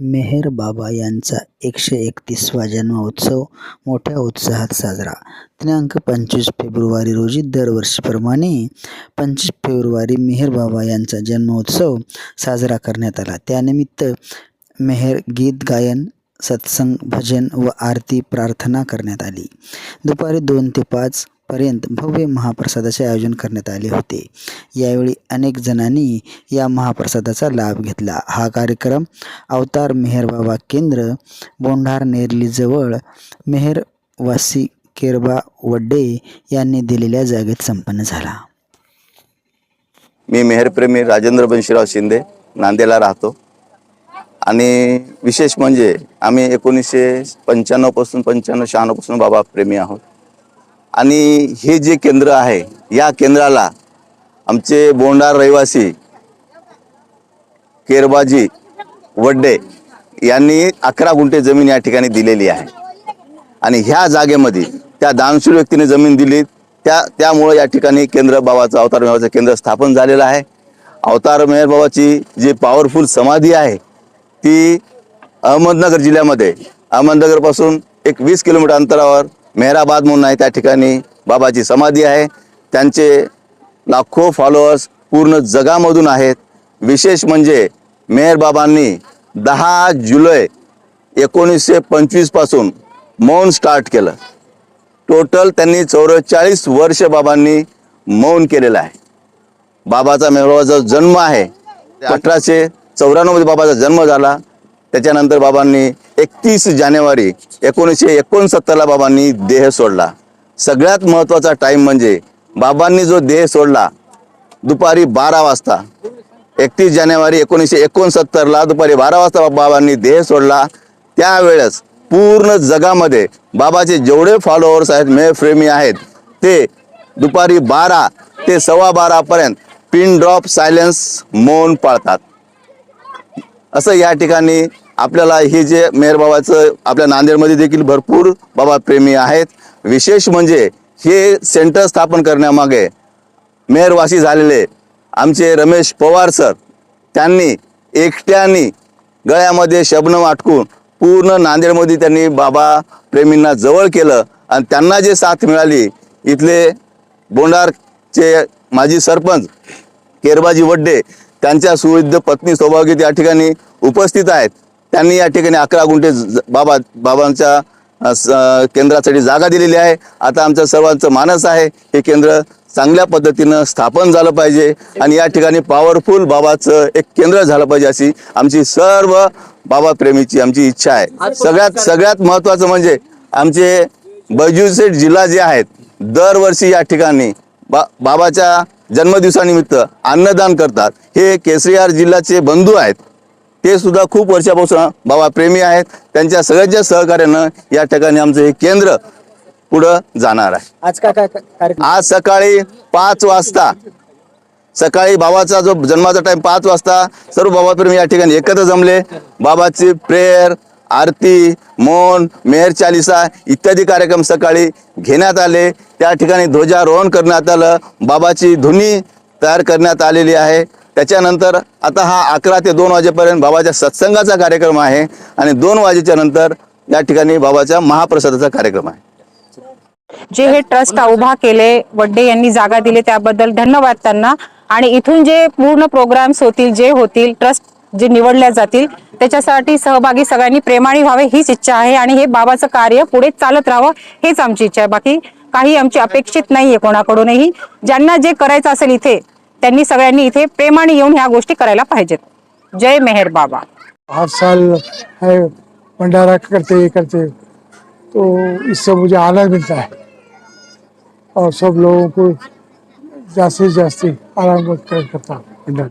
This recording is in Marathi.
मेहेर बाबा यांचा एकशे एकतीसवा जन्मोत्सव मोठ्या उत्साहात साजरा. दिनांक पंचवीस फेब्रुवारी रोजी दरवर्षीप्रमाणे पंचवीस फेब्रुवारी मेहेर बाबा यांचा जन्मोत्सव साजरा करण्यात आला. त्यानिमित्त मेहेर गीत गायन सत्संग भजन व आरती प्रार्थना करण्यात आली. दुपारी दोन ते पाच पर्यंत भव्य महाप्रसादाचे आयोजन करण्यात आले होते. यावेळी अनेक जणांनी या महाप्रसादाचा लाभ घेतला. हा कार्यक्रम अवतार मेहरबाबा केंद्र बोंढार नेरलीजवळ मेहरवासी केरबा वड्डे यांनी दिलेल्या जागेत संपन्न झाला. मी मेहरप्रेमी राजेंद्र बंशीराव शिंदे नांदेला राहतो. आणि विशेष म्हणजे आम्ही एकोणीसशे पंच्याण्णवपासून पंच्याण्णव शहाण्णवपासून बाबा प्रेमी आहोत. आणि हे जे केंद्र आहे या केंद्राला आमचे बोंडार रहिवासी केरबाजी वड्डे यांनी अकरा गुंठे जमीन या ठिकाणी दिलेली आहे. आणि ह्या जागेमध्ये त्या दानशूर व्यक्तीने जमीन दिली. त्या त्यामुळं या ठिकाणी केंद्र बाबाचं अवतार मेहरबाबाचं केंद्र स्थापन झालेलं आहे. अवतार मेहर बाबाची जी पॉवरफुल समाधी आहे ती अहमदनगर जिल्ह्यामध्ये अहमदनगरपासून एक वीस किलोमीटर अंतरावर मेहराबाद म्हणून आहे त्या ठिकाणी बाबाची समाधी आहे. त्यांचे लाखो फॉलोअर्स पूर्ण जगामधून आहेत. विशेष म्हणजे मेहर बाबांनी दहा जुलै एकोणीसशे पंचवीसपासून मौन स्टार्ट केलं. टोटल त्यांनी चौवेचाळीस वर्ष बाबांनी मौन केलेलं आहे. बाबाचा मेहरबाबाचा जन्म आहे. अठराशे चौऱ्याण्णवमध्ये बाबाचा जन्म झाला. त्याच्यानंतर बाबांनी एकतीस जानेवारी एकोणीसशे एकोणसत्तरला बाबांनी देह सोडला. सगळ्यात महत्त्वाचा टाईम म्हणजे बाबांनी जो देह सोडला दुपारी बारा वाजता एकतीस जानेवारी एकोणीसशे एकोणसत्तरला दुपारी बारा वाजता बाबांनी देह सोडला. त्यावेळेस पूर्ण जगामध्ये बाबाचे जेवढे फॉलोअर्स आहेत मे फ्रेमी आहेत ते दुपारी बारा ते सव्वा बारापर्यंत पिन ड्रॉप सायलेन्स मौन पाळतात. असं या ठिकाणी आपल्याला हे जे मेहर बाबाचं आपल्या नांदेडमध्ये देखील भरपूर बाबा प्रेमी आहेत. विशेष म्हणजे हे सेंटर स्थापन करण्यामागे मेहरवासी झालेले आमचे रमेश पवार सर त्यांनी एकट्याने गळ्यामध्ये शबनम आटकून पूर्ण नांदेडमध्ये त्यांनी बाबा प्रेमींना जवळ केलं आणि त्यांना जे साथ मिळाली इथले बोंडारचे माजी सरपंच केरबाजी वड्डे त्यांच्या सुविध पत्नी सौभाग्य त्या ठिकाणी उपस्थित आहेत. त्यांनी या ठिकाणी अकरा गुंठे बाबा बाबांच्या केंद्रासाठी जागा दिलेली आहे. आता आमचं सर्वांचं मानस आहे हे केंद्र चांगल्या पद्धतीनं स्थापन झालं पाहिजे आणि या ठिकाणी पॉवरफुल बाबाचं एक केंद्र झालं पाहिजे अशी आमची सर्व बाबा प्रेमीची आमची इच्छा आहे. सगळ्यात सगळ्यात महत्त्वाचं म्हणजे आमचे बैजूसेठ जिल्हा जे आहेत दरवर्षी या ठिकाणी बा बाबाच्या जन्मदिवसानिमित्त अन्नदान करतात. हे केसरीयार जिल्ह्याचे बंधू आहेत. ते सुद्धा खूप वर्षापासून बाबा प्रेमी आहेत. त्यांच्या सगळ्यांच्या सहकार्यानं या ठिकाणी आमचं हे केंद्र पुढं जाणार आहे. आज काय काय आज सकाळी पाच वाजता सकाळी बाबाचा जो जन्माचा टाइम पाच वाजता सर्व बाबा प्रेमी या ठिकाणी एकत्र जमले. बाबाची प्रेयर आरती मौन मेहर चालिसा इत्यादी कार्यक्रम सकाळी घेण्यात आले. त्या ठिकाणी ध्वजारोहण करण्यात आलं. बाबाची धुनी तयार करण्यात आलेली आहे. त्याच्यानंतर आता हा अकरा ते दोन वाजेपर्यंत बाबाच्या सत्संगाचा कार्यक्रम आहे आणि दोन वाजेच्या नंतर या ठिकाणी बाबाच्या महाप्रसादाचा कार्यक्रम आहे. जे हे ट्रस्ट उभा केले वड्डे यांनी जागा दिली त्याबद्दल धन्यवाद त्यांना. आणि इथून जे पूर्ण प्रोग्राम्स होतील जे होतील ट्रस्ट जे निवडल्या जातील त्याच्यासाठी सहभागी सगळ्यांनी प्रेमाने व्हावे हीच इच्छा आहे आणि हे बाबाचं कार्य पुढे चालत राहावं हेच आमची इच्छा आहे. बाकी काही आमची अपेक्षित नाहीये कोणाकडूनही. ज्यांना जे करायचं असेल इथे त्यांनी सगळ्यांनी इथे प्रेमाने येऊन ह्या गोष्टी करायला पाहिजेत. जय मेहर बाबा. हर साल है भंडारा करते करते. तो इससे मुझे आनंद मिलता है। और सब लोगों को जास्ती से जास्ती आराम करता हूँ।